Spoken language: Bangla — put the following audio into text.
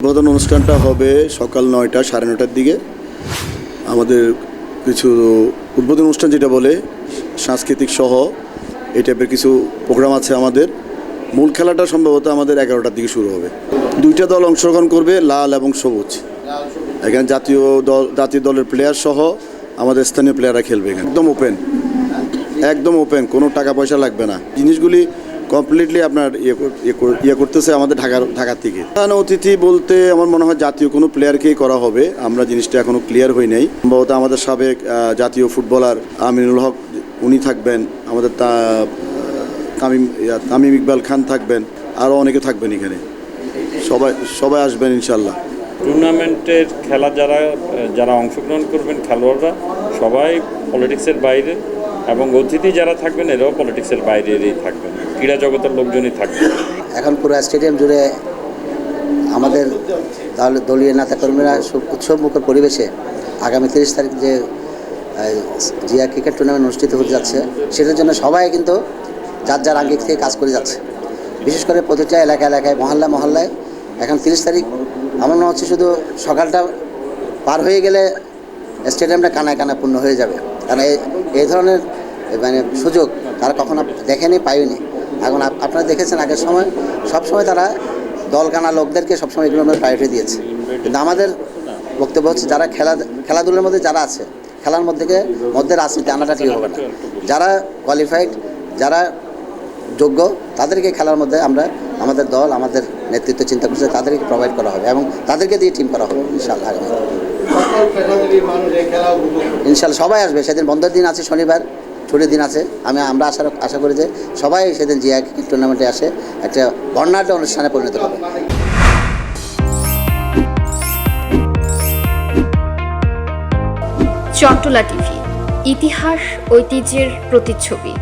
উদ্বোধন অনুষ্ঠানটা হবে সকাল নয়টা সাড়ে নটার দিকে। আমাদের কিছু উদ্বোধন অনুষ্ঠান যেটা বলে, সাংস্কৃতিক সহ, এই টাইপের কিছু প্রোগ্রাম আছে আমাদের। মূল খেলাটা সম্ভবত আমাদের এগারোটার দিকে শুরু হবে। দুইটা দল অংশগ্রহণ করবে, লাল এবং সবুজ। এখানে জাতীয় দল, জাতীয় দলের প্লেয়ার সহ আমাদের স্থানীয় প্লেয়াররা খেলবে এখানে। একদম ওপেন একদম ওপেন কোনো টাকা পয়সা লাগবে না। জিনিসগুলি কমপ্লিটলি আপনার ইয়ে ইয়ে ইয়ে করতেছে আমাদের ঢাকার ঢাকার থেকে। প্রধান অতিথি বলতে আমার মনে হয় জাতীয় কোনো প্লেয়ারকেই করা হবে। আমরা জিনিসটা এখনও ক্লিয়ার হই নাই। সম্ভবত আমাদের সাবেক জাতীয় ফুটবলার আমিনুল হক, উনি থাকবেন। আমাদের তা, তামিম তামিম ইকবাল খান থাকবেন। আরও অনেকে থাকবেন এখানে। সবাই সবাই আসবেন ইনশাল্লাহ টুর্নামেন্টের খেলা যারা যারা অংশগ্রহণ করবেন খেলোয়াড়রা, সবাই পলিটিক্সের বাইরে। এবং অতিথি যারা থাকবেন, এরাও পলিটিক্সের বাইরেরই থাকবেন। ক্রীড়া জগতের লোকজনই থাকবেন। এখন পুরো স্টেডিয়াম জুড়ে আমাদের দলীয় নেতাকর্মীরা উৎসবমুখর পরিবেশে আগামী তিরিশ তারিখ যে জিয়া ক্রিকেট টুর্নামেন্ট অনুষ্ঠিত হতে যাচ্ছে, সেটার জন্য সবাই কিন্তু যার যার আঙ্গিক থেকে কাজ করে যাচ্ছে। বিশেষ করে প্রতিটা এলাকা এলাকায়, মহল্লা মহল্লায় এখন তিরিশ তারিখ, আমার মনে হচ্ছে শুধু সকালটা পার হয়ে গেলে স্টেডিয়ামটা কানায় কানায় পূর্ণ হয়ে যাবে। কারণ এই ধরনের মানে সুযোগ তারা কখনো দেখেনি, পায়নি। এখন আপ- আপনারা দেখেছেন আগের সময় সব সময় তারা দলকানা লোকদেরকে সবসময় এগুলো মধ্যে প্রায়োরিটি দিয়েছে। কিন্তু আমাদের বক্তব্য হচ্ছে যারা খেলা, খেলাধুলার মধ্যে যারা আছে, খেলার মধ্যে মধ্যে রাজনীতি, আনাটা ঠিক হবে না। যারা কোয়ালিফাইড যারা যোগ্য, তাদেরকে খেলার মধ্যে আমরা, আমাদের দল, আমাদের নেতৃত্ব চিন্তা করছে, তাদেরকে প্রোভাইড করা হবে এবং তাদেরকে দিয়ে টিম করা হবে ইনশাল্লাহ ইনশাল্লাহ সবাই আসবে, সেদিন বন্ধের দিন আছে শনিবার। ছুটির দিন আছে। আমি, আমরা আশা আশা করি যে সবাই সেদিন জিয়া ক্রিকেট টুর্নামেন্টে আসে, একটা বর্ণাঢ্য অনুষ্ঠানে পরিণত হবে। চট্টলা টিভি, ইতিহাস, ঐতিহ্যের প্রতিচ্ছবি।